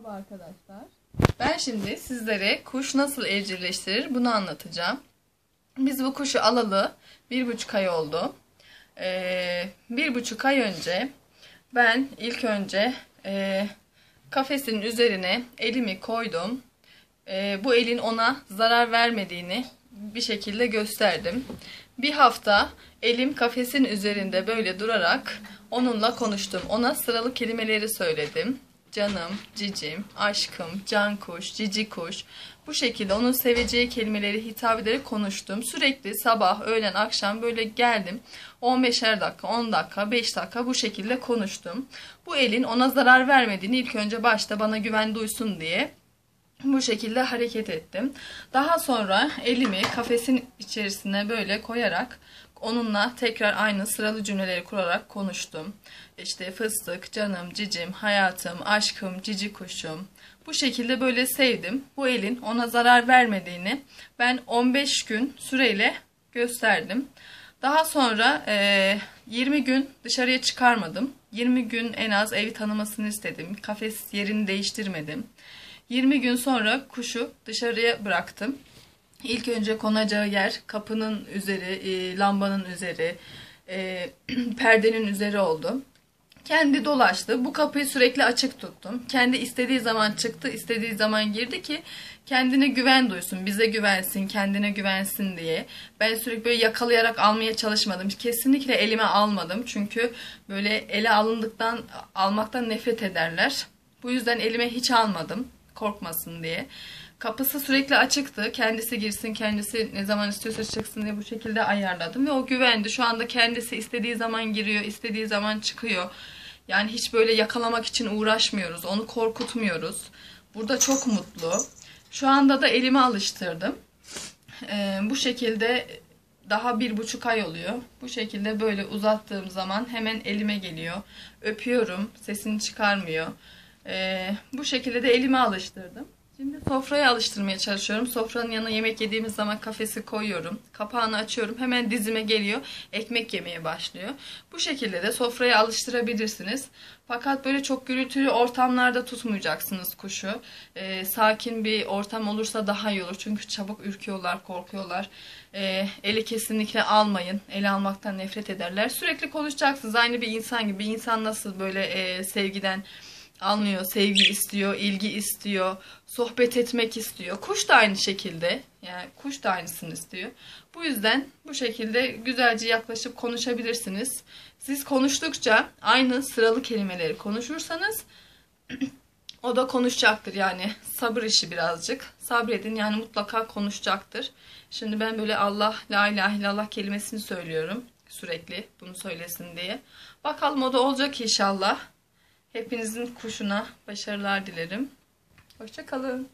Merhaba arkadaşlar. Ben şimdi sizlere kuş nasıl evcilleştirir bunu anlatacağım. Biz bu kuşu alalı bir buçuk ay oldu. Ee, bir buçuk ay önce ben ilk önce e, kafesinin üzerine elimi koydum. E, bu elin ona zarar vermediğini bir şekilde gösterdim. Bir hafta elim kafesin üzerinde böyle durarak onunla konuştum. Ona sıralı kelimeleri söyledim canım, cicim, aşkım, can kuş, cici kuş. Bu şekilde onun seveceği kelimeleri hitap ederek konuştum. Sürekli sabah, öğlen, akşam böyle geldim. 15'er dakika, 10 dakika, 5 dakika bu şekilde konuştum. Bu elin ona zarar vermediğini ilk önce başta bana güven duysun diye bu şekilde hareket ettim. Daha sonra elimi kafesin içerisine böyle koyarak onunla tekrar aynı sıralı cümleleri kurarak konuştum. İşte fıstık, canım, cicim, hayatım, aşkım, cici kuşum. Bu şekilde böyle sevdim. Bu elin ona zarar vermediğini ben 15 gün süreyle gösterdim. Daha sonra e, 20 gün dışarıya çıkarmadım. 20 gün en az evi tanımasını istedim. Kafes yerini değiştirmedim. 20 gün sonra kuşu dışarıya bıraktım. İlk önce konacağı yer kapının üzeri, e, lambanın üzeri, e, perdenin üzeri oldu. Kendi dolaştı. Bu kapıyı sürekli açık tuttum. Kendi istediği zaman çıktı, istediği zaman girdi ki kendine güven duysun, bize güvensin, kendine güvensin diye. Ben sürekli böyle yakalayarak almaya çalışmadım. Kesinlikle elime almadım. Çünkü böyle ele alındıktan, almaktan nefret ederler. Bu yüzden elime hiç almadım. Korkmasın diye. Kapısı sürekli açıktı. Kendisi girsin, kendisi ne zaman istiyorsa çıksın diye bu şekilde ayarladım. Ve o güvendi. Şu anda kendisi istediği zaman giriyor, istediği zaman çıkıyor. Yani hiç böyle yakalamak için uğraşmıyoruz. Onu korkutmuyoruz. Burada çok mutlu. Şu anda da elime alıştırdım. Ee, bu şekilde daha bir buçuk ay oluyor. Bu şekilde böyle uzattığım zaman hemen elime geliyor. Öpüyorum. Sesini çıkarmıyor. Ee, bu şekilde de elime alıştırdım. Şimdi sofraya alıştırmaya çalışıyorum. Sofranın yanına yemek yediğimiz zaman kafesi koyuyorum. Kapağını açıyorum. Hemen dizime geliyor. Ekmek yemeye başlıyor. Bu şekilde de sofraya alıştırabilirsiniz. Fakat böyle çok gürültülü ortamlarda tutmayacaksınız kuşu. Ee, sakin bir ortam olursa daha iyi olur. Çünkü çabuk ürküyorlar, korkuyorlar. Ee, eli kesinlikle almayın. Eli almaktan nefret ederler. Sürekli konuşacaksınız. Aynı bir insan gibi. Bir insan nasıl böyle e, sevgiden anlıyor, sevgi istiyor, ilgi istiyor, sohbet etmek istiyor. Kuş da aynı şekilde. Yani kuş da aynısını istiyor. Bu yüzden bu şekilde güzelce yaklaşıp konuşabilirsiniz. Siz konuştukça aynı sıralı kelimeleri konuşursanız o da konuşacaktır yani sabır işi birazcık. Sabredin yani mutlaka konuşacaktır. Şimdi ben böyle Allah, la ilahe illallah kelimesini söylüyorum sürekli bunu söylesin diye. Bakalım o da olacak inşallah. Hepinizin kuşuna başarılar dilerim. Hoşçakalın.